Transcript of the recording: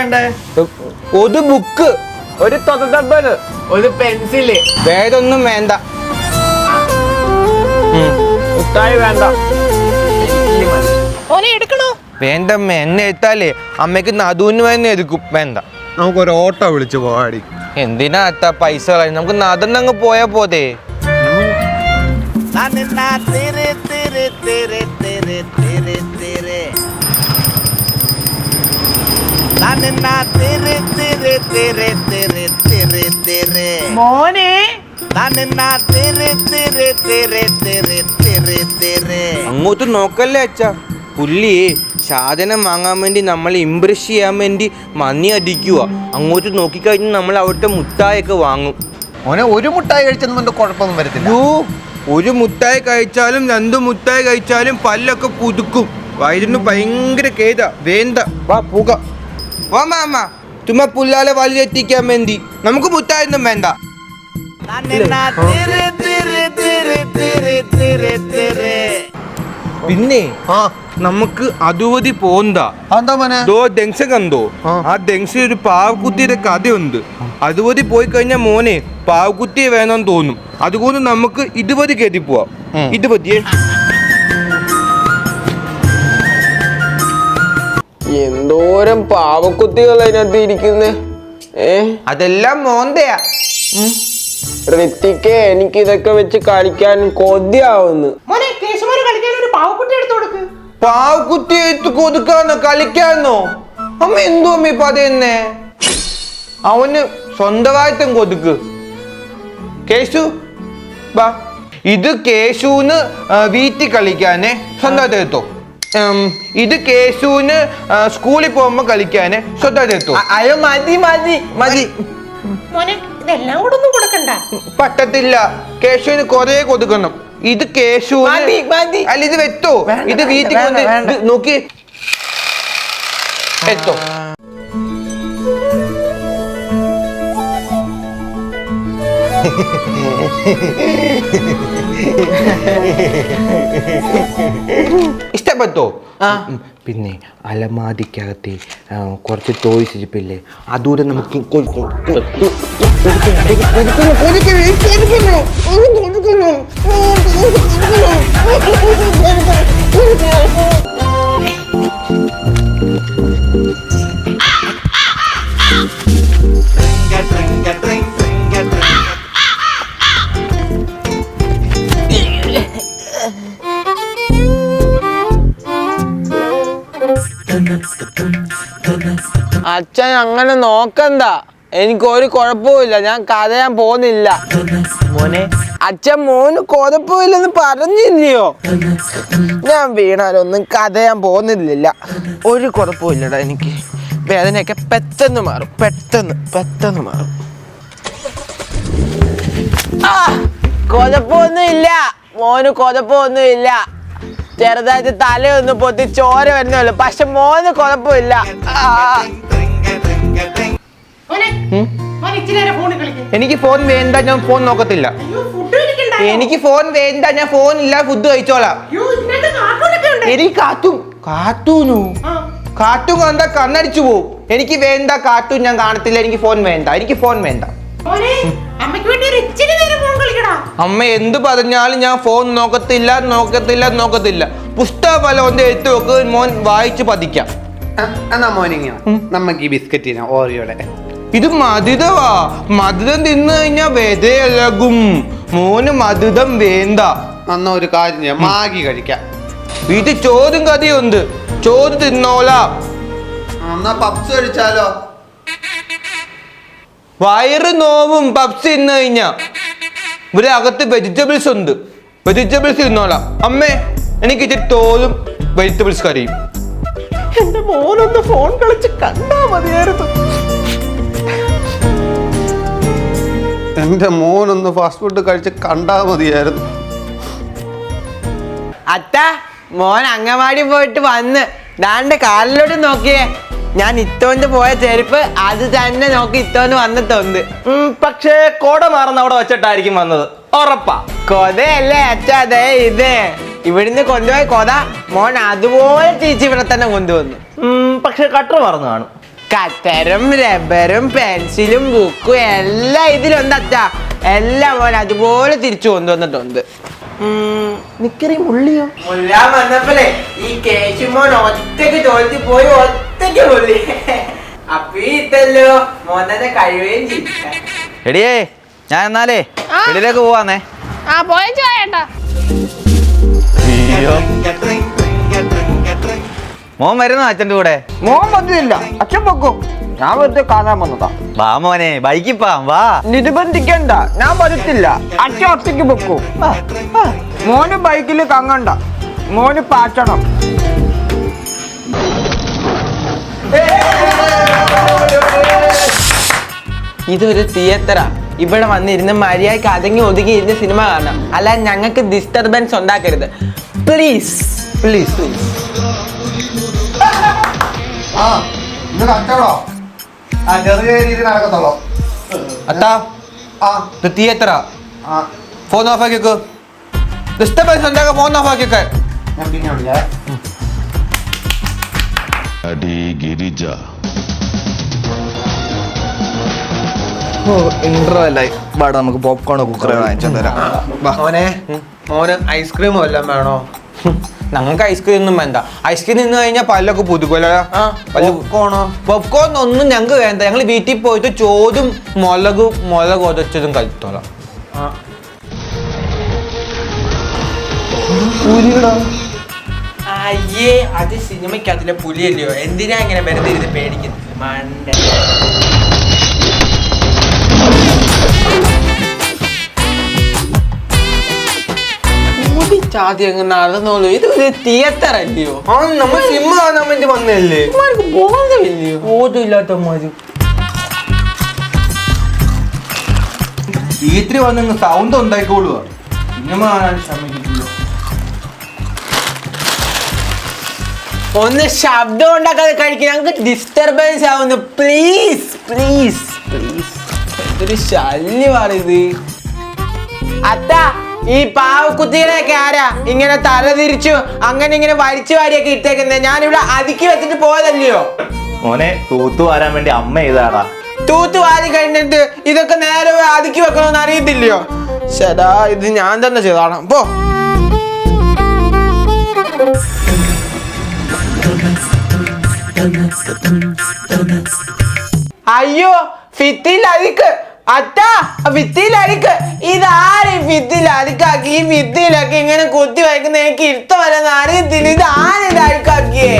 വേണ്ടേ? ഒരു ബുക്ക് ഒരു തൊതബർ ഒരു പെൻസിൽ. വേറൊന്നും വേണ്ട. മുട്ടായി വേണ്ട. ഓനെ എടുക്കണോ? വേണ്ടമ്മ എന്നെ എടുത്താലേ അമ്മയ്ക്ക് നടുവിന് തന്നെ എടുക്കും. വേണ്ട. നമുക്കൊരു ഓട്ടോ വിളിച്ചു പോവാടി. എന്തിനാ അത്ത പൈസ കളയും നമുക്ക് നടന്നങ്ങ് പോയാ പോതേ മോനെ. അങ്ങോട്ട് നോക്കല്ലേ അച്ഛ. പുല്ലി സാധനം വാങ്ങാൻ വേണ്ടി നമ്മളെ ഇംപ്രസ് ചെയ്യാൻ വേണ്ടി മന്നി അടിക്കുക അങ്ങോട്ട് നോക്കിക്കഴിഞ്ഞാൽ നമ്മൾ അവിടുത്തെ മുട്ടായൊക്കെ വാങ്ങും. മോനെ ഒരു മുട്ടായി കഴിച്ചൊന്നും കുഴപ്പമൊന്നും വരത്തില്ല. ഒരു മുട്ടായി കഴിച്ചാലും രണ്ട് മുട്ടായി കഴിച്ചാലും പല്ലൊക്കെ പുതുക്കും വയറിന് ഭയങ്കര കേത വേണ്ട. വാ പോക. വാ മാമ. തുമ്മ പുല്ലാലെ വലുതെത്തിക്കാൻ വേണ്ടി. നമുക്ക് മുട്ടായൊന്നും വേണ്ട. പിന്നെ ആ. നമുക്ക് അതുവതി പോന്താ. ദോ ദെങ്സ കണ്ടോ? ആ. ദെങ്സ ഒരു പാവക്കുത്തിയുടെ കഥയുണ്ട്. അതുവതി പോയി കഴിഞ്ഞാൽ മോനെ പാവക്കുത്തിയെ വേണമെന്ന് തോന്നും. അതുകൊണ്ട് നമുക്ക് ഇതുവതി കയറ്റി പോവാം ഉം. എന്തോരം പാവക്കുത്തികൾ അതിനകത്ത് ഇരിക്കുന്നേ? ഏ? അതെല്ലാം മോന്തയാ. ഋത്തിക്ക് എനിക്ക് ഇതൊക്കെ വെച്ച് കളിക്കാൻ കൊതിയാവുന്നു. പാവക്കുത്തി എടുത്തു കൊടുക്കാന്നോ? കളിക്കാന്നോ? അമ്മ എന്തോ അമ്മ ഇപ്പൊ അതെന്നെ? അവന് സ്വന്തമായിട്ടും കൊതുക്ക്. കേശു ബാ ഇത് കേശുന്ന് വീറ്റി വീട്ടിൽ കളിക്കാനേ സ്വന്തമായിട്ട് എടുത്തോ? ഉം, ഇത് കേശുവിന് സ്കൂളിൽ പോകുമ്പോ കളിക്കാന് സ്വന്തമായിട്ട് എടുത്തോ അയ്യോ മതി മതി മതി. മോനെ ഇതെല്ലാം കൂടെ ഒന്നും കൊടുക്കണ്ട. പറ്റത്തില്ല. കേശുവിന് കൊറേ കൊടുക്കണം. ഇത് കേശു. അല്ല ഇത് വെത്തോ. ഇത് വീട്ടിൽ നോക്കി. എത്തോ ഇഷ്ടപ്പെട്ടോ ആ പിന്നെ അലമാതിക്കകത്ത് കുറച്ച് ടോയ്സ് ഇരിപ്പില്ലേ അതുകൂടെ നമുക്ക് കൊ- അച്ഛൻ അങ്ങനെ നോക്കണ്ട. എനിക്ക് ഒരു കുഴപ്പമില്ല ഞാൻ കരയാൻ പോകുന്നില്ല. മോനെ. അച്ഛൻ മോന് കുഴപ്പമില്ലെന്ന് പറഞ്ഞില്ലയോ? ഞാൻ വീണാലൊന്നും കരയാൻ പോകുന്നില്ല. ഒരു കുഴപ്പമില്ലടാ എനിക്ക്. വേദനയൊക്കെ പെട്ടെന്ന് മാറും. പെട്ടെന്ന് പെട്ടെന്ന് മാറും. കുഴപ്പമൊന്നുമില്ല. മോന് കുഴപ്പമൊന്നുമില്ല. ചെറുതായിട്ട് തലയൊന്ന് പൊത്തി ചോര വരുന്നുള്ളൂ പക്ഷെ മോന് കുഴപ്പമില്ല. കളിക്കും. എനിക്ക് ഫോൺ വേണ്ട ഞാൻ ഫോൺ നോക്കത്തില്ല. എനിക്ക് ഫോൺ വേണ്ട ഞാൻ ഫോൺ ഇല്ല ഫുഡ് കഴിച്ചോളാം. എനിക്ക് കാത്തു കാത്തൂനു ആ. കാർട്ടൂൺ കണ്ടാ കണ്ണടിച്ചു പോവും. എനിക്ക് വേണ്ട കാട്ടു ഞാൻ കാണത്തില്ല എനിക്ക് ഫോൺ വേണ്ട എനിക്ക് ഫോൺ വേണ്ട. അമ്മയ്ക്ക് വേണ്ടി ഒരു ഇച്ചിരി നേരം ഫോൺ കളിക്കടാ. അമ്മ എന്ത് പറഞ്ഞാലും ഞാൻ ഫോൺ നോക്കത്തില്ല നോക്കത്തില്ല നോക്കത്തില്ല. പുസ്തക ഫലം എഴുത്ത് വെക്ക് മോൻ വായിച്ച് പതിക്കാം. എന്നാ മോനിങ്ങ നമുക്ക് ഈ ബിസ്ക്കറ്റിന് ഓറിയോടെ. ഇത് മധുരവാ. മധുരം തിന്നു കഴിഞ്ഞാ വെതയിളകും മോന് മധുരം വേണ്ട. എന്നാ ഒരു കാര്യം ചെയ്യാം. മാഗി കഴിക്കാം. വീട്ടിൽ ചോറും കറിയുണ്ട്. ചോറ് തിന്നോലാം എന്നാ പപ്സ് കഴിച്ചാലോ? വയറ് നോവും പപ്സ് തിന്നു കഴിഞ്ഞാ. ഇവിടെ അകത്ത് വെജിറ്റബിൾസ് ഉണ്ട്. വെജിറ്റബിൾസ് തിന്നോളാം. അമ്മേ എനിക്ക് ഇച്ചിരി തോലും വെജിറ്റബിൾസ് കറിയും. എന്റെ മോനൊന്ന് ഫോൺ കളിച്ച് കണ്ടാ മതിയായിരുന്നു. എന്റെ മോനൊന്ന് ഫാസ്റ്റ് ഫുഡ് കഴിച്ച് കണ്ടാ മതിയായിരുന്നു. അത്ത മോൻ അങ്ങവാടി പോയിട്ട് വന്ന്. ദാണ്ട് കാലിലോട്ട് നോക്കിയേ. ഞാൻ ഇത്തോണ്ട് പോയ ചെരുപ്പ് അത് തന്നെ നോക്കി ഇത്തോണ്ട് വന്നിട്ടുണ്ട്. പക്ഷേ കോട മാറുന്ന അവിടെ വെച്ചിട്ടായിരിക്കും വന്നത്. ഉറപ്പാ. കൊതയല്ലേ അച്ഛ അതെ ഇത്. ഇവിടുന്ന് കൊണ്ടുപോയ കൊത മോൻ അതുപോലെ ചേച്ചി ഇവിടെ തന്നെ കൊണ്ടുവന്നു. പക്ഷെ കട്ടർ മറന്നു കാണും. കത്തരും റബ്ബറും പെൻസിലും ബുക്കും എല്ലാം ഇതിലുണ്ട് അച്ഛാ. എല്ലാം മോൻ അതുപോലെ തിരിച്ചു കൊണ്ടുവന്നിട്ടുണ്ട്. നിക്കറി മുള്ളിയോ മുള്ളാൻ വന്നപ്പോഴേ ഈ കേശുമോൻ ഒറ്റയ്ക്ക് തോൽത്തി പോയി ഒറ്റയ്ക്ക് മുള്ളി അപ്പീത്തല്ലോ മോനെ കഴിയുകയും ചെയ്യും എടിയേ ഞാൻ എന്നാലേ. വെളിയിലേക്ക് പോവാന്നേ. ആ പോയച്ചു അയ്യോ. മോൻ വരുന്നോ അച്ഛന്റെ കൂടെ? മോൻ വന്നില്ല. അച്ഛൻ പൊക്കും? ഞാൻ വെറുതെ കാണാൻ വന്നതാ. വാ മോനെ ബൈക്കിൽ പോവാം വാ. നിർബന്ധിക്കണ്ട ഞാൻ വരത്തില്ല. അച്ഛൻ ഒറ്റയ്ക്ക് പൊക്കും മോന് ബൈക്കിൽ കങ്ങണ്ട. മോന് പാറ്റണം. ഇതൊരു തിയേറ്ററാ ഇവിടെ വന്നിരുന്ന് മര്യാദയ്ക്ക് അതെങ്കിൽ ഒതുങ്ങി ഇരുന്ന് സിനിമ കാണണം. അല്ല ഞങ്ങൾക്ക് ഡിസ്റ്റർബൻസ് ഉണ്ടാക്കരുത്. പ്ലീസ് പ്ലീസ് പ്ലീസ് ആ ഇത് കച്ചവടോ ചെറിയ രീതിയിൽ നടക്കത്തുള്ളൂ. അത്താ ആ. ഇത് തിയേറ്ററാ ഫോൺ ഓഫ് ആക്കിക്കോ ഡിസ്റ്റർബൻസ് ഉണ്ടാക്കാൻ ഫോൺ ഓഫ് ആക്കിക്കോ ഞാൻ പിന്നെ വിളിക്കാം. അടി ഗിരിജ. ഓ ഇന്റർവെല്ലായി വാടാ നമുക്ക് പോപ്കോൺ കുക്കർ വാങ്ങിച്ചു തരാം മോനെ മോന് ഐസ്ക്രീം വല്ലതും വേണോ? ഞങ്ങൾക്ക് ഐസ്ക്രീം ഒന്നും വേണ്ട. ഐസ്ക്രീം നിന്ന് കഴിഞ്ഞാൽ പല്ലൊക്കെ പുതുക്കുമല്ലോ പോപ്കോണോ പോപ്കോൺ ഒന്നും ഞങ്ങൾക്ക് വേണ്ട. ഞങ്ങൾ വീട്ടിൽ പോയിട്ട് ചോറും മുളകും മുളക് ഒതച്ചതും കഴിച്ചോളാം. അയ്യേ അത് സിനിമയ്ക്ക് അതിലെ പുലിയല്ലയോ? എന്തിനാ ഇങ്ങനെ വെറുതെ ഇരുന്ന് പേടിക്കുന്നത് മണ്ട ചാതി അങ്ങ് നടന്നോളൂ. ഇത് ഒരു തിയേറ്റർ അല്ലയോ? ആ നമ്മൾ സിനിമ കാണാൻ വേണ്ടി വന്നല്ലേ ഇവന്മാർക്ക് ബോധമില്ലയോ? ബോധമില്ലാത്ത തിയേറ്ററിൽ വന്ന് സൗണ്ട് ഉണ്ടായിക്കോളുക സിനിമ കാണാൻ ശ്രമിക്കില്ല ഒന്ന് ശബ്ദം ഉണ്ടാക്കാതെ കഴിക്കുക ഞങ്ങൾക്ക് ഡിസ്റ്റർബൻസ് ആവുന്നു. പ്ലീസ് പ്ലീസ് പ്ലീസ് ഒരു ശല്യമാണ് ഇത് അത്ത ഈ പാവക്കുത്തികളെയൊക്കെ ആരാ? ഇങ്ങനെ തല തിരിച്ചു അങ്ങനെ ഇങ്ങനെ വലിച്ചു വാരിയൊക്കെ ഇട്ടേക്കുന്നത് ഞാനിവിടെ അടുക്കി വെച്ചിട്ട് പോയതല്ലയോ? മോനെ തൂത്തു വാരാൻ വേണ്ടി അമ്മ ചെയ്താടാ. തൂത്ത് വാരി കഴിഞ്ഞിട്ട് ഇതൊക്കെ നേരെ അടുക്കി വെക്കണമെന്ന് അറിയത്തില്ലയോ? ശരാ ഇത് ഞാൻ തന്നെ ചെയ്താണ് പോ. അയ്യോ ഫിത്തിൽ അരിക്ക് അത്ത ഭിത്തിയിലരിക്ക് ഇതാര് ഭിത്തിയിലരിക്കാക്കി ഈ ഭിത്തിയിലൊക്കെ ഇങ്ങനെ കുത്തി വയ്ക്കുന്ന എനിക്ക് ഇഷ്ടമല്ലെന്ന് അറിയത്തില്ല. ഇതാരെതായിരിക്കാക്കിയേ